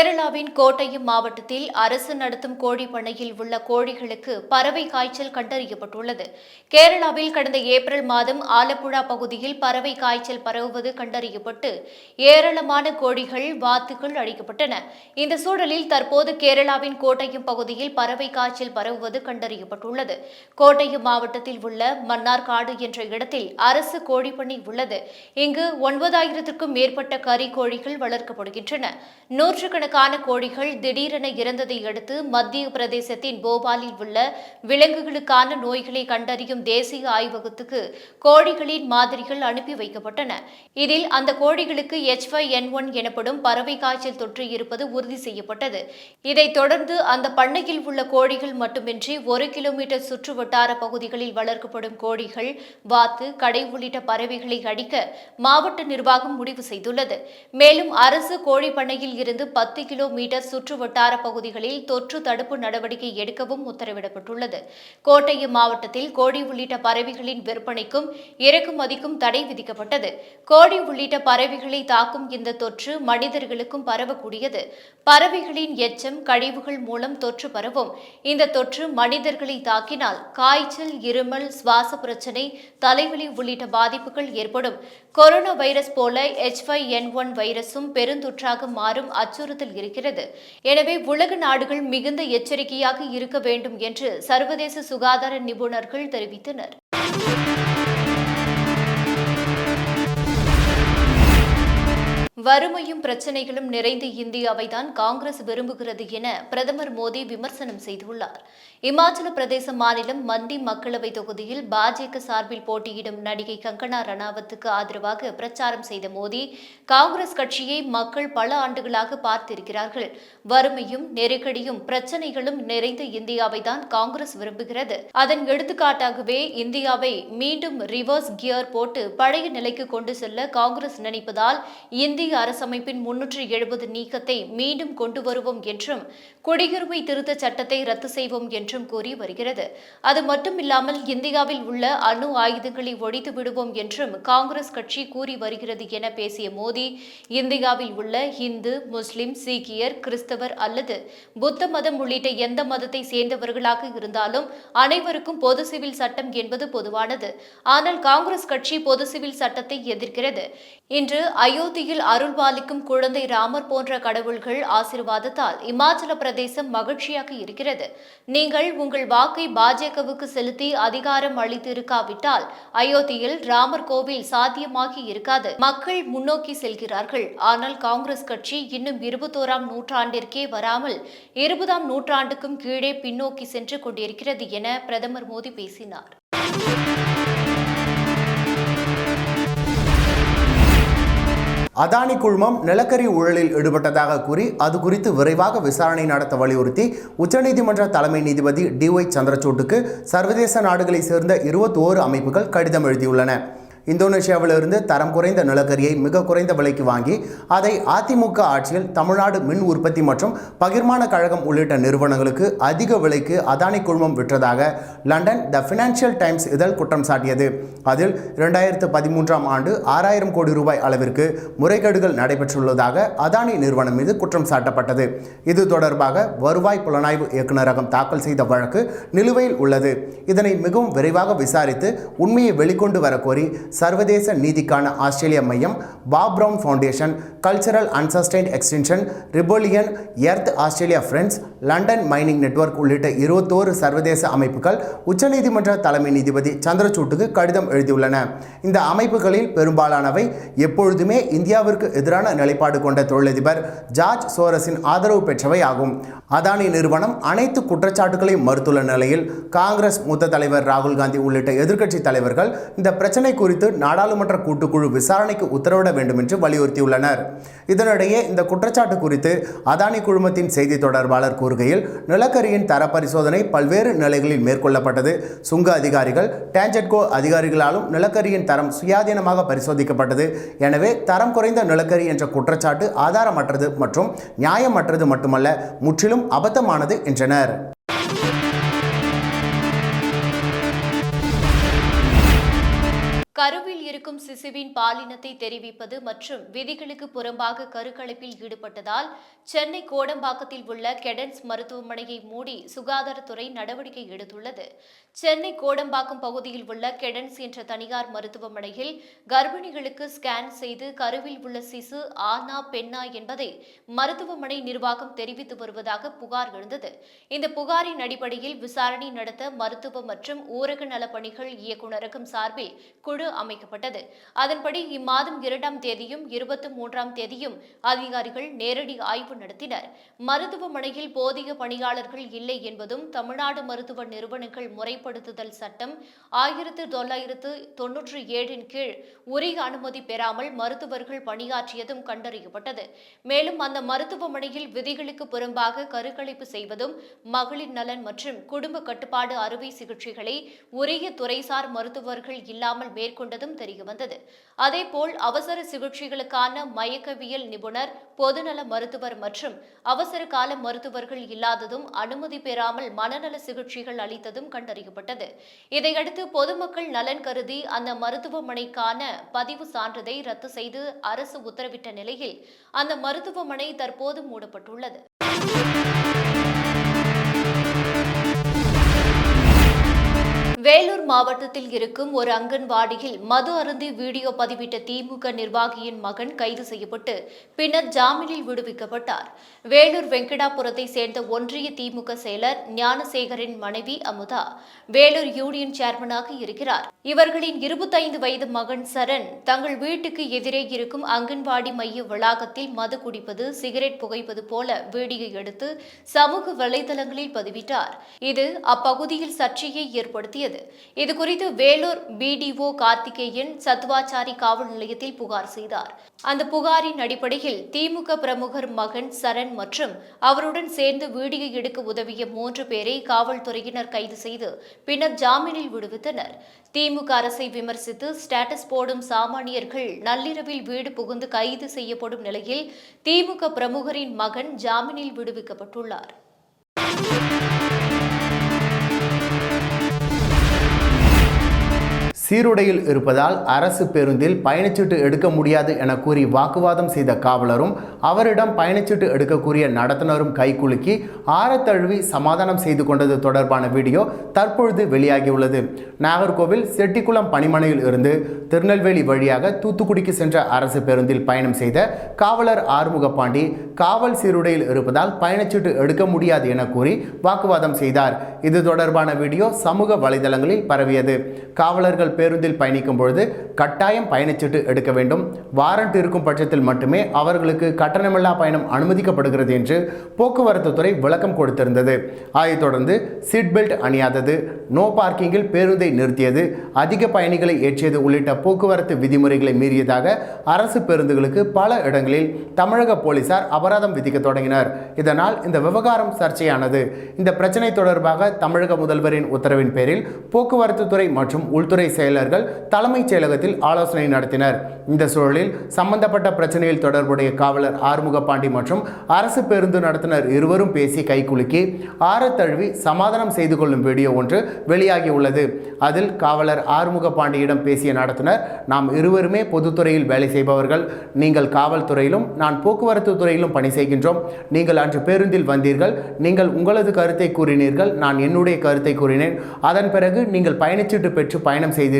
கேரளாவின் கோட்டயம் மாவட்டத்தில் அரசு நடத்தும் கோழி பண்ணையில் உள்ள கோழிகளுக்கு பறவை காய்ச்சல் கண்டறியப்பட்டுள்ளது. கேரளாவில் கடந்த ஏப்ரல் மாதம் ஆலப்புழா பகுதியில் பறவை காய்ச்சல் பரவுவது கண்டறியப்பட்டு ஏராளமான கோழிகள் வாத்துகள் அழிக்கப்பட்டன. இந்த சூழலில் தற்போது கேரளாவின் கோட்டயம் பகுதியில் பறவை காய்ச்சல் பரவுவது கண்டறியப்பட்டுள்ளது. கோட்டயம் மாவட்டத்தில் உள்ள மன்னார்காடு என்ற இடத்தில் அரசு கோழிப்பண்ணை உள்ளது. இங்கு ஒன்பதாயிரத்திற்கும் மேற்பட்ட கறி கோழிகள் வளர்க்கப்படுகின்றன. நூற்றுக்கணக்கான கோழிகள் திடீரென இறந்ததை அடுத்து மத்திய பிரதேசத்தின் போபாலில் உள்ள விலங்குகளுக்கான நோய்களை கண்டறியும் தேசிய ஆய்வகத்துக்கு கோழிகளின் மாதிரிகள் அனுப்பி வைக்கப்பட்டன. இதில் அந்த கோழிகளுக்கு எச் என் ஒன் எனப்படும் பறவை காய்ச்சல் தொற்று இருப்பது உறுதி செய்யப்பட்டது. இதைத் தொடர்ந்து அந்த பண்ணையில் உள்ள கோழிகள் மட்டுமின்றி ஒரு கிலோமீட்டர் சுற்று வட்டார பகுதிகளில் வளர்க்கப்படும் கோழிகள் வாத்து கடை உள்ளிட்ட பறவைகளை அடிக்க மாவட்ட நிர்வாகம் முடிவு செய்துள்ளது. மேலும் அரசு கோழி பண்ணையில் இருந்து பத்து கிலோமீட்டர் சுற்று வட்டார பகுதிகளில் தொற்று தடுப்பு நடவடிக்கை எடுக்கவும் உத்தரவிடப்பட்டுள்ளது. கோட்டயம் மாவட்டத்தில் கோழி உள்ளிட்ட பறவைகளின் விற்பனைக்கும் இறக்குமதிக்கும் தடை விதிக்கப்பட்டது. கோழி உள்ளிட்ட பறவைகளை தாக்கும் இந்த தொற்று மனிதர்களுக்கும் பரவக்கூடியது. பறவைகளின் எச்சம் கழிவுகள் மூலம் தொற்று பரவும். இந்த தொற்று மனிதர்களை தாக்கினால் காய்ச்சல் இருமல் சுவாச பிரச்சனை தலைவலி உள்ளிட்ட பாதிப்புகள் ஏற்படும். கொரோனா வைரஸ் போல எச் என் ஒன் வைரஸும் பெருந்தொற்றாக மாறும் அச்சுறுத்தல் இருக்கிறது. எனவே உலக நாடுகள் மிகுந்த எச்சரிக்கையாக இருக்க வேண்டும் என்று சர்வதேச சுகாதார நிபுணர்கள் தெரிவித்தனர். வறுமையும் பிரச்சனைகளும் நிறைந்த இந்தியாவை தான் காங்கிரஸ் விரும்புகிறது என பிரதமர் மோடி விமர்சனம் செய்துள்ளார். இமாச்சல பிரதேச மாநிலம் மண்டி மக்களவை தொகுதியில் பாஜக சார்பில் போட்டியிடும் நடிகை கங்கனா ரணாவத்துக்கு ஆதரவாக பிரச்சாரம் செய்த மோடி காங்கிரஸ் கட்சியை மக்கள் பல ஆண்டுகளாக பார்த்திருக்கிறார்கள். வறுமையும் நெருக்கடியும் பிரச்சனைகளும் நிறைந்த இந்தியாவை தான் காங்கிரஸ் விரும்புகிறது. அதன் எடுத்துக்காட்டாகவே இந்தியாவை மீண்டும் ரிவர்ஸ் கியர் போட்டு பழைய நிலைக்கு கொண்டு செல்ல காங்கிரஸ் நினைப்பதால் இந்திய அரசமைப்பின் முன்னூற்று எழுபது நீக்கத்தை மீண்டும் கொண்டு வருவோம் என்றும் குடியுரிமை திருத்த சட்டத்தை ரத்து செய்வோம் என்றும் கூறி வருகிறது. அது மட்டுமில்லாமல் இந்தியாவில் உள்ள அணு ஆயுதங்களை ஒழித்து விடுவோம் என்றும் காங்கிரஸ் கட்சி கூறி வருகிறது என பேசிய மோடி இந்தியாவில் உள்ள இந்து முஸ்லிம் சீக்கியர் கிறிஸ்தவர் அல்லது புத்த மதம் உள்ளிட்ட எந்த மதத்தை சேர்ந்தவர்களாக இருந்தாலும் அனைவருக்கும் பொது சிவில் சட்டம் என்பது பொதுவானது. ஆனால் காங்கிரஸ் கட்சி பொது சிவில் சட்டத்தை எதிர்க்கிறது. இன்று அயோத்தியில் அருள்பாலிக்கும் குழந்தை ராமர் போன்ற கடவுள்கள் ஆசிர்வாதத்தால் இமாச்சல பிரதேசம் மகிழ்ச்சியாக இருக்கிறது. நீங்கள் உங்கள் வாக்கை பாஜகவுக்கு செலுத்தி அதிகாரம் அளித்திருக்காவிட்டால் அயோத்தியில் ராமர் கோவில் சாத்தியமாகி இருக்காது. மக்கள் முன்னோக்கி செல்கிறார்கள். ஆனால் காங்கிரஸ் கட்சி இன்னும் இருபத்தோராம் நூற்றாண்டிற்கே வராமல் இருபதாம் நூற்றாண்டுக்கும் கீழே பின்னோக்கி சென்று கொண்டிருக்கிறது என பிரதமர் மோடி பேசினார். அதானி குழுமம் நிலக்கரி ஊழலில் ஈடுபட்டதாக கூறி அது குறித்து விரைவாக விசாரணை நடத்த வலியுறுத்தி உச்சநீதிமன்ற தலைமை நீதிபதி டிஒய் சந்திரசூட்டுக்கு சர்வதேச நாடுகளைச் சேர்ந்த இருபத்தோரு அமைப்புகள் கடிதம் எழுதியுள்ளன. இந்தோனேஷியாவிலிருந்து தரம் குறைந்த நிலக்கரியை மிக குறைந்த விலைக்கு வாங்கி அதை அதிமுக ஆட்சியில் தமிழ்நாடு மின் உற்பத்தி மற்றும் பகிர்மான கழகம் உள்ளிட்ட நிறுவனங்களுக்கு அதிக விலைக்கு அதானி குழுமம் விற்றதாக லண்டன் த ஃபினான்ஷியல் டைம்ஸ் இதழ் குற்றம் சாட்டியது. அதில் இரண்டாயிரத்து பதிமூன்றாம் ஆண்டு ஆறாயிரம் கோடி ரூபாய் அளவிற்கு முறைகேடுகள் நடைபெற்றுள்ளதாக அதானி நிறுவனம் மீது குற்றம் சாட்டப்பட்டது. இது தொடர்பாக வருவாய் புலனாய்வு இயக்குநரகம் தாக்கல் செய்த வழக்கு நிலுவையில் உள்ளது. இதனை மிகவும் விரைவாக விசாரித்து உண்மையை வெளிக்கொண்டு வரக்கோரி சர்வதேச நீதிக்கான ஆஸ்திரேலிய மையம் Bob Brown foundation cultural unsustained extinction rebellion earth Australia friends London mining network உள்ளிட்ட இருபத்தோரு சர்வதேச அமைப்புகள் உச்சநீதிமன்ற தலைமை நீதிபதி சந்திரசூட்டுக்கு கடிதம் எழுதியுள்ளன. இந்த அமைப்புகளில் பெரும்பாலானவை எப்பொழுதுமே இந்தியாவிற்கு எதிரான நிலைப்பாடு கொண்ட தொழிலதிபர் ஜார்ஜ் சோரஸின் ஆதரவு பெற்றவை ஆகும். அதானி நிறுவனம் அனைத்து குற்றச்சாட்டுகளையும் மறுத்துள்ள நிலையில் காங்கிரஸ் மூத்த தலைவர் ராகுல் காந்தி உள்ளிட்ட எதிர்க்கட்சி தலைவர்கள் இந்த பிரச்சனை குறித்து குறித்து நாடாளுமன்ற கூட்டுக்குழு விசாரணைக்கு உத்தரவிட வேண்டும் என்று வலியுறுத்தியுள்ளனர். இதனிடையே இந்த குற்றச்சாட்டு குறித்து அதானி குழுமத்தின் செய்தி தொடர்பாளர் கூறுகையில் நிலக்கரியின் தர பரிசோதனை பல்வேறு நிலைகளில் மேற்கொள்ளப்பட்டது. சுங்க அதிகாரிகள் டான்ஜெட்கோ அதிகாரிகளாலும் நிலக்கரியின் தரம் சுயாதீனமாக பரிசோதிக்கப்பட்டது. எனவே தரம் குறைந்த நிலக்கரி என்ற குற்றச்சாட்டு ஆதாரமற்றது மற்றும் நியாயமற்றது மட்டுமல்ல முற்றிலும் அபத்தமானது என்றனர். கருவில் இருக்கும் சிசுவின் பாலினத்தை தெரிவிப்பது மற்றும் விதிகளுக்கு புறம்பாக கருக்கலைப்பில் ஈடுபட்டதால் சென்னை கோடம்பாக்கத்தில் உள்ள கெடன்ஸ் மருத்துவமனையை மூடி சுகாதாரத்துறை நடவடிக்கை எடுத்துள்ளது. சென்னை கோடம்பாக்கம் பகுதியில் உள்ள கெடன்ஸ் என்ற தனியார் மருத்துவமனையில் கர்ப்பிணிகளுக்கு ஸ்கேன் செய்து கருவில் உள்ள சிசு ஆனா பெண்ணா என்பதை மருத்துவமனை நிர்வாகம் தெரிவித்து வருவதாக புகார் எழுந்தது. இந்த புகாரின் அடிப்படையில் விசாரணை நடத்த மருத்துவ மற்றும் ஊரக நலப்பணிகள் இயக்குநரகம் சார்பில் குழு அமைக்கப்பட்டது. அதன்படி இம்மாதம் இரண்டாம் தேதியும் இருபத்தி மூன்றாம் தேதியும் அதிகாரிகள் நேரடி ஆய்வு நடத்தினர். மருத்துவமனையில் போதிய பணியாளர்கள் இல்லை என்பதும் தமிழ்நாடு மருத்துவ நிறுவனங்கள் முறைப்படுத்துதல் சட்டம் ஆயிரத்து தொள்ளாயிரத்து தொன்னூற்றி ஏழின் கீழ் உரிய அனுமதி பெறாமல் மருத்துவர்கள் பணியாற்றியதும் கண்டறியப்பட்டது. மேலும் அந்த மருத்துவமனையில் விதிகளுக்கு புறம்பாக கருக்கலைப்பு செய்வதும் மகளிர் நலன் மற்றும் குடும்ப கட்டுப்பாடு அறுவை சிகிச்சைகளை உரிய துறைசார் மருத்துவர்கள் இல்லாமல் மேற்கொண்டதும் தெரியவந்தது. அதேபோல் அவசர சிகிச்சைகளுக்கான மயக்கவியல் நிபுணர் பொதுநல மருத்துவர் மற்றும் அவசர கால மருத்துவர்கள் இல்லாததும் அனுமதி பெறாமல் மனநல சிகிச்சைகள் அளித்ததும் கண்டறியப்பட்டது. இதையடுத்து பொதுமக்கள் நலன் கருதி அந்த மருத்துவமனைக்கான பதிவு சான்றிதழை ரத்து செய்து அரசு உத்தரவிட்ட நிலையில் அந்த மருத்துவமனை தற்போது மூடப்பட்டுள்ளது. வேலூர் மாவட்டத்தில் இருக்கும் ஒரு அங்கன்வாடியில் மது அருந்தி வீடியோ பதிவிட்ட திமுக நிர்வாகியின் மகன் கைது செய்யப்பட்டு பின்னர் ஜாமீனில் விடுவிக்கப்பட்டார். வேலூர் வெங்கடாபுரத்தை சேர்ந்த ஒன்றிய திமுக செயலர் ஞானசேகரின் மனைவி அமுதா வேலூர் யூனியன் சேர்மனாக இருக்கிறார். இவர்களின் இருபத்தைந்து வயது மகன் சரண் தங்கள் வீட்டுக்கு எதிரே இருக்கும் அங்கன்வாடி மைய வளாகத்தில் மது குடிப்பது சிகரெட் புகைப்பது போல வீடியோ எடுத்து சமூக வலைதளங்களில் பதிவிட்டார். இது அப்பகுதியில் சர்ச்சையை ஏற்படுத்தியது. இதுகுறித்து வேலூர் பிடிஓ கார்த்திகேயன் சத்வாச்சாரி காவல் நிலையத்தில் புகார் செய்தார். அந்த புகாரின் அடிப்படையில் திமுக பிரமுகர் மகன் சரண் மற்றும் அவருடன் சேர்ந்து வீடியோ எடுக்க உதவிய மூன்று பேரை காவல்துறையினர் கைது செய்து பின்னர் ஜாமீனில் விடுவித்தனர். திமுக அரசை விமர்சித்து ஸ்டேட்டஸ் போடும் சாமானியர்கள் நள்ளிரவில் வீடு புகுந்து கைது செய்யப்படும் நிலையில் திமுக பிரமுகரின் மகன் ஜாமீனில் விடுவிக்கப்பட்டுள்ளார். சீருடையில் இருப்பதால் அரசு பேருந்தில் பயணச்சீட்டு எடுக்க முடியாது என கூறி வாக்குவாதம் செய்த காவலரும் அவரிடம் பயணச்சீட்டு எடுக்கக்கூடிய நடத்துனரும் கைகுலுக்கி ஆரத்தழுவி சமாதானம் செய்து கொண்டது தொடர்பான வீடியோ தற்பொழுது வெளியாகியுள்ளது. நாகர்கோவில் செட்டிக்குளம் பணிமனையில் இருந்து திருநெல்வேலி வழியாக தூத்துக்குடிக்கு சென்ற அரசு பேருந்தில் பயணம் செய்த காவலர் ஆறுமுக பாண்டி காவல் சீருடையில் இருப்பதால் பயணச்சீட்டு எடுக்க முடியாது என கூறி வாக்குவாதம் செய்தார். இது தொடர்பான வீடியோ சமூக வலைதளங்களில் பரவியது. காவலர்கள் பேருந்தில் பயணிக்கும் பொழுது கட்டாயம் பயணச்சீட்டு எடுக்க வேண்டும். வாரண்ட் இருக்கும் பட்சத்தில் மட்டுமே அவர்களுக்கு கட்டணமில்லா பயணம் அனுமதிக்கப்படுகிறது என்று போக்குவரத்து துறை விளக்கம் கொடுத்திருந்தது. அதைத் தொடர்ந்து சீட் பெல்ட் அணியாதது நோ பார்க்கிங்கில் பேருந்தை நிறுத்தியது அதிக பயணிகளை ஏற்றியது உள்ளிட்ட போக்குவரத்து விதிமுறைகளை மீறியதாக அரசு பேருந்துகளுக்கு பல இடங்களில் தமிழக போலீசார் அபராதம் விதிக்க தொடங்கினர். இதனால் இந்த விவகாரம் சர்ச்சையானது. இந்த பிரச்சனை தொடர்பாக தமிழக முதல்வரின் உத்தரவின் பேரில் போக்குவரத்து துறை மற்றும் உள்துறை செயலர்கள் தலைமைச் செயலகத்தில் ஆலோசனை நடத்தினர். இந்த சூழலில் சம்பந்தப்பட்ட பிரச்சனையில் தொடர்புடைய காவலர் ஆறுமுக பாண்டி மற்றும் அரசு பேருந்து நடத்தினர் இருவரும் பேசி கைகுலுக்கி ஆரத்தழுவி சமாதானம் செய்து கொள்ளும் வீடியோ ஒன்று வெளியாகியுள்ளது. அதில் காவலர் ஆறுமுக பாண்டியிடம் பேசிய நடத்துனர் நாம் இருவருமே பொதுத்துறையில் வேலை செய்பவர்கள். நீங்கள் காவல்துறையிலும் நான் போக்குவரத்து துறையிலும் பணி செய்கின்றோம். நீங்கள் அன்று பேருந்தில் வந்தீர்கள். நீங்கள் உங்களது கருத்தை கூறினீர்கள். நான் என்னுடைய கருத்தை கூறினேன். அதன் பிறகு நீங்கள் பயணச்சீட்டு பெற்று பயணம் செய்தீர்கள்.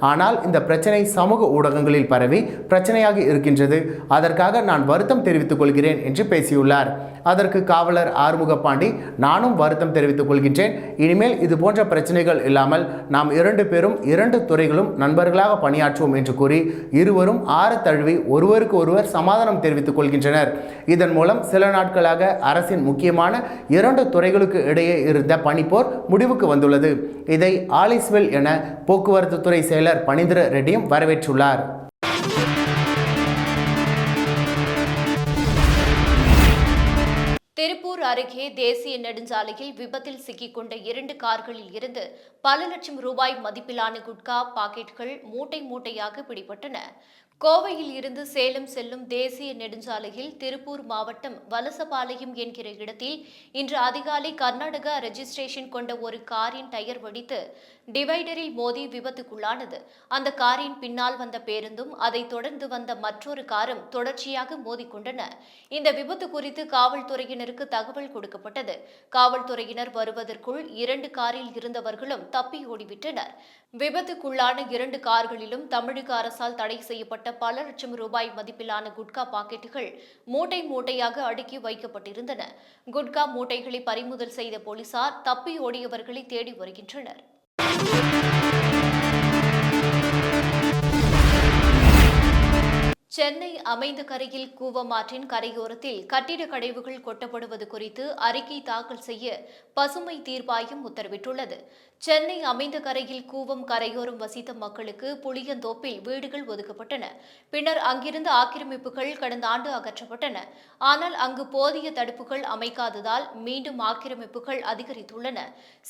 ஆனால் இந்த பிரச்சனை சமூக ஊடகங்களில் பரவி பிரச்சனையாக இருக்கின்றது. அதற்காக நான் வருத்தம் தெரிவித்துக் கொள்கிறேன் என்று பேசியுள்ளார். அதற்கு காவலர் ஆறுமுகப்பாண்டி நானும் வருத்தம் தெரிவித்துக் கொள்கின்றேன். இனிமேல் இது போன்ற பிரச்சனைகள் இல்லாமல் நாம் இரண்டு பேரும் இரண்டு துறைகளும் நண்பர்களாக பணியாற்றுவோம் என்று கூறி இருவரும் ஆற தழுவி ஒருவருக்கு ஒருவர் சமாதானம் தெரிவித்துக் கொள்கின்றனர். இதன் மூலம் சில நாட்களாக அரசின் முக்கியமான இரண்டு துறைகளுக்கு இடையே இருந்த பனிப்போர் முடிவுக்கு வந்துள்ளது. இதை ஆலிஸ்வெல் என போக்குவரத்து துறை செயலர் பணிந்திர ரெட்டியும் வரவேற்றுள்ளார். திருப்பூர் அருகே தேசிய நெடுஞ்சாலையில் விபத்தில் சிக்கிக்கொண்ட இரண்டு கார்களில் இருந்து பல லட்சம் ரூபாய் மதிப்பிலான குட்கா பாக்கெட்டுகள் மூட்டை மூட்டையாக பிடிபட்டன. கோவையில் இருந்து சேலம் செல்லும் தேசிய நெடுஞ்சாலையில் திருப்பூர் மாவட்டம் வலசபாளையம் என்கிற இடத்தில் இன்று அதிகாலை கர்நாடகா ரெஜிஸ்ட்ரேஷன் கொண்ட ஒரு காரின் டயர் வடித்து டிவைடரில் மோதி விபத்துக்குள்ளானது. அந்த காரின் பின்னால் வந்த பேருந்தும் அதைத் தொடர்ந்து வந்த மற்றொரு காரும் தொடர்ச்சியாக மோதிக்கொண்டன இந்த விபத்து குறித்து காவல்துறையினருக்கு தகவல் கொடுக்கப்பட்டது. காவல்துறையினர் வருவதற்குள் இரண்டு காரில் இருந்தவர்களும் தப்பி ஓடிவிட்டனர். விபத்துக்குள்ளான இரண்டு கார்களிலும் தமிழக அரசால் தடை செய்யப்பட்ட பல லட்சம் ரூபாய் மதிப்பிலான குட்கா பாக்கெட்டுகள் மூட்டை மூட்டையாக அடுக்கி வைக்கப்பட்டிருந்தன. குட்கா மூட்டைகளை பறிமுதல் செய்த போலீசார் தப்பி ஓடியவர்களை தேடி வருகின்றனர். Thank you. சென்னை அமைந்த கரையில் கூவமாற்றின் கரையோரத்தில் கட்டிட கழிவுகள் கொட்டப்படுவது குறித்து அறிக்கை தாக்கல் செய்ய பசுமை தீர்ப்பாயம் உத்தரவிட்டுள்ளது. சென்னை அமைந்த கரையில் கூவம் கரையோரம் வசித்த மக்களுக்கு புளியந்தோப்பில் வீடுகள் ஒதுக்கப்பட்டன. பின்னர் அங்கிருந்த ஆக்கிரமிப்புகள் கடந்த ஆண்டு அகற்றப்பட்டன. ஆனால் அங்கு போதிய தடுப்புகள் அமைக்காததால் மீண்டும் ஆக்கிரமிப்புகள் அதிகரித்துள்ளன.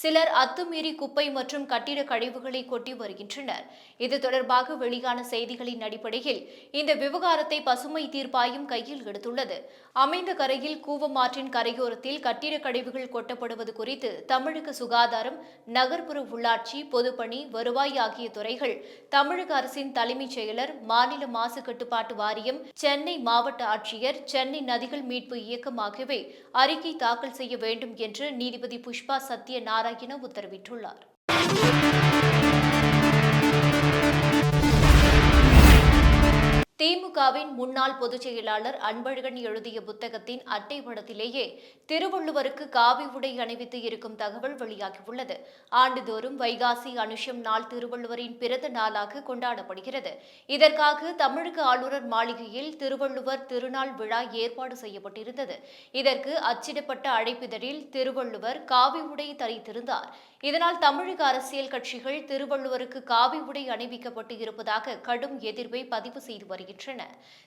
சிலர் அத்துமீறி குப்பை மற்றும் கட்டிட கழிவுகளை கொட்டி வருகின்றனர். இது தொடர்பாக வெளியான செய்திகளின் அடிப்படையில் இந்த விவகாரத்தை பசுமை தீர்ப்பாயம் கையில் எடுத்துள்ளது. அமைந்த கரையில் கூவம் ஆற்றின் கரையோரத்தில் கட்டிடக் கழிவுகள் கொட்டப்படுவது குறித்து தமிழக சுகாதாரம் நகர்ப்புற உள்ளாட்சி பொதுப்பணி வருவாய் ஆகிய துறைகள் தமிழக அரசின் தலைமைச் செயலர் மாநில மாசு கட்டுப்பாட்டு வாரியம் சென்னை மாவட்ட ஆட்சியர் சென்னை நதிகள் மீட்பு இயக்கம் ஆகியவை அறிக்கை தாக்கல் செய்ய வேண்டும் என்று நீதிபதி புஷ்பா சத்ய நாராயண உத்தரவிட்டுள்ளார். திமுகவின் முன்னாள் பொதுச் செயலாளர் அன்பழகன் எழுதிய புத்தகத்தின் அட்டை படத்திலேயே திருவள்ளுவருக்கு காவி உடை அணிவித்து இருக்கும் தகவல் வெளியாகியுள்ளது. ஆண்டுதோறும் வைகாசி அனுஷம் நாள் திருவள்ளுவரின் பிறந்த நாளாக கொண்டாடப்படுகிறது. இதற்காக தமிழக ஆளுநர் மாளிகையில் திருவள்ளுவர் திருநாள் விழா ஏற்பாடு செய்யப்பட்டிருந்தது. இதற்கு அச்சிடப்பட்ட அழைப்பிதழில் திருவள்ளுவர் காவி உடை தரித்திருந்தார். இதனால் தமிழக அரசியல் கட்சிகள் திருவள்ளுவருக்கு காவி உடை அணிவிக்கப்பட்டு இருப்பதாக கடும் எதிர்ப்பை பதிவு செய்து வருகின்றன.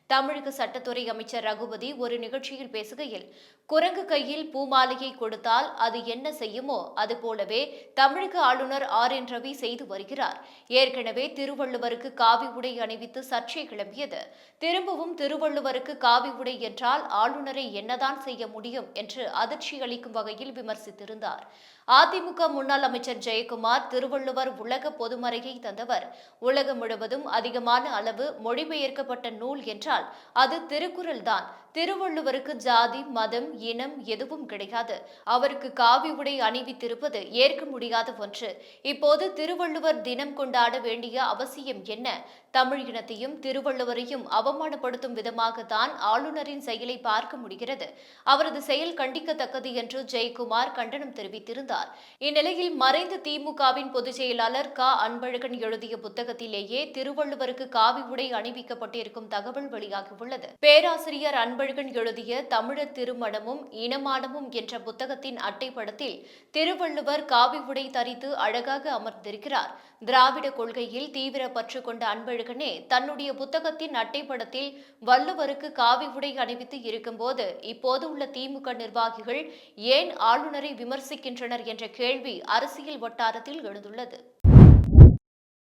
தமிழக சட்டத்துறை அமைச்சர் ரகுபதி ஒரு நிகழ்ச்சியில் பேசுகையில் குரங்கு கையில் பூமாலையை கொடுத்தால் அது என்ன செய்யுமோ அதுபோலவே தமிழக ஆளுநர் ஆர் என் ரவி செய்து வருகிறார். ஏற்கனவே திருவள்ளுவருக்கு காவி உடை அணிவித்து சர்ச்சை கிளம்பியது. திரும்பவும் திருவள்ளுவருக்கு காவி உடை என்றால் ஆளுநரை என்னதான் செய்ய முடியும் என்று அதிர்ச்சி அளிக்கும் வகையில் விமர்சித்திருந்தார். அதிமுக முன்னாள் அமைச்சர் ஜெயக்குமார் திருவள்ளுவர் உலக பொதுமறையை தந்தவர். உலகம் முழுவதும் அதிகமான அளவு மொழிபெயர்க்கப்பட்ட நூல் என்றால் அது திருக்குறள் தான் திருவள்ளுவருக்கு ஜாதி மதம் இனம் எதுவும் கிடையாது. அவருக்கு காவி உடை அணிவித்திருப்பது ஏற்க முடியாத ஒன்று. இப்போது திருவள்ளுவர் தினம் கொண்டாட வேண்டிய அவசியம் என்ன? தமிழ் இனத்தையும் திருவள்ளுவரையும் அவமானப்படுத்தும் விதமாகத்தான் ஆளுநரின் செயலை பார்க்க முடிகிறது. அவரது செயல் கண்டிக்கத்தக்கது என்று ஜெயக்குமார் கண்டனம் தெரிவித்திருந்தார். இந்நிலையில் மறைந்த திமுகவின் பொதுச் செயலாளர் க. அன்பழகன் எழுதிய புத்தகத்திலேயே திருவள்ளுவருக்கு காவி உடை அணிவிக்கப்பட்டிருக்கும் தகவல் வெளியாகியுள்ளது. பேராசிரியர் அன்பழகன் எழுதிய தமிழர் திருமணமும் இனமானமும் என்ற புத்தகத்தின் அட்டைப்படத்தில் திருவள்ளுவர் காவி உடை தரித்து அழகாக அமர்ந்திருக்கிறார். திராவிட கொள்கையில் தீவிர பற்று கொண்ட அன்பழகனே தன்னுடைய புத்தகத்தின் அட்டைப்படத்தில் வள்ளுவருக்கு காவி உடை அணிவித்து இருக்கும்போது இப்போது உள்ள திமுக நிர்வாகிகள் ஏன் ஆளுநரை விமர்சிக்கின்றனர் என்ற கேள்வி அரசியல் வட்டாரத்தில் எழுந்துள்ளது.